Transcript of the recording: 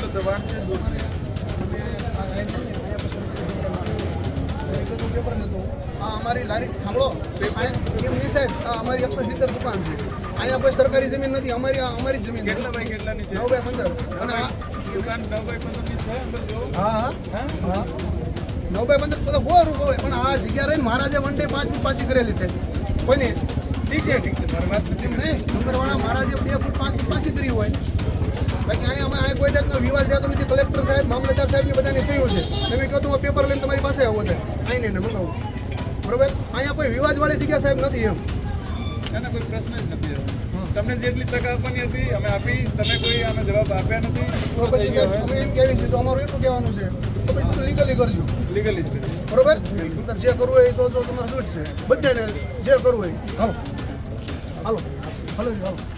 તો દબાણને દૂર કર્યા અમારી લારી સાંભળો. એમ નહીં સાહેબ આ અમારી એકસો સિત્તેર દુકાન છે. અહીંયા કોઈ સરકારી જમીન નથી અમારી અમારી જમીન કેટલા ભાઈ કેટલાની છે? નવ બાય પંદર. અને દુકાન નવ બાય પંદર હા હા. હા? નવ બાય પંદર બધા બહુ રૂપિયા પણ આ જગ્યા રહીને મહારાજે વન ડે પાંચ પાછી કરેલી છે. કોઈને? ઠીક છે ઠીક છે નહીં? નંબરવાળા મહારાજે બે ફૂટ પાંચ પાછી કરી હોય. બાકી અહીંયા અમે અહીંયા કોઈ જાતનો વિવાદ રહેતો નથી. કલેક્ટર સાહેબ મામલતદાર સાહેબ બધાને કહ્યું છે. તમે કહો તો પેપર લઈને તમારી પાસે આવો છે આવીને ને મંગાવું બરોબર? અહીંયા કોઈ વિવાદવાળી જગ્યા સાહેબ નથી એમ. એના કોઈ પ્રશ્ન જ નથી તમને જેટલી તક આપવાની હતી અમે આપી. તમે કોઈ આનો જવાબ આપ્યા નથી. તો પછી અમે એમ કહેવી છે તો અમારું એટલું કહેવાનું છે. તો પછી બધું લીગલી કરજો. લીગલી જ બરોબર? જે કરવું હોય એ તો તો તમારે શું છે. બધાને જે કરવું હોય હાલો. હાલો. હાલો હાલો.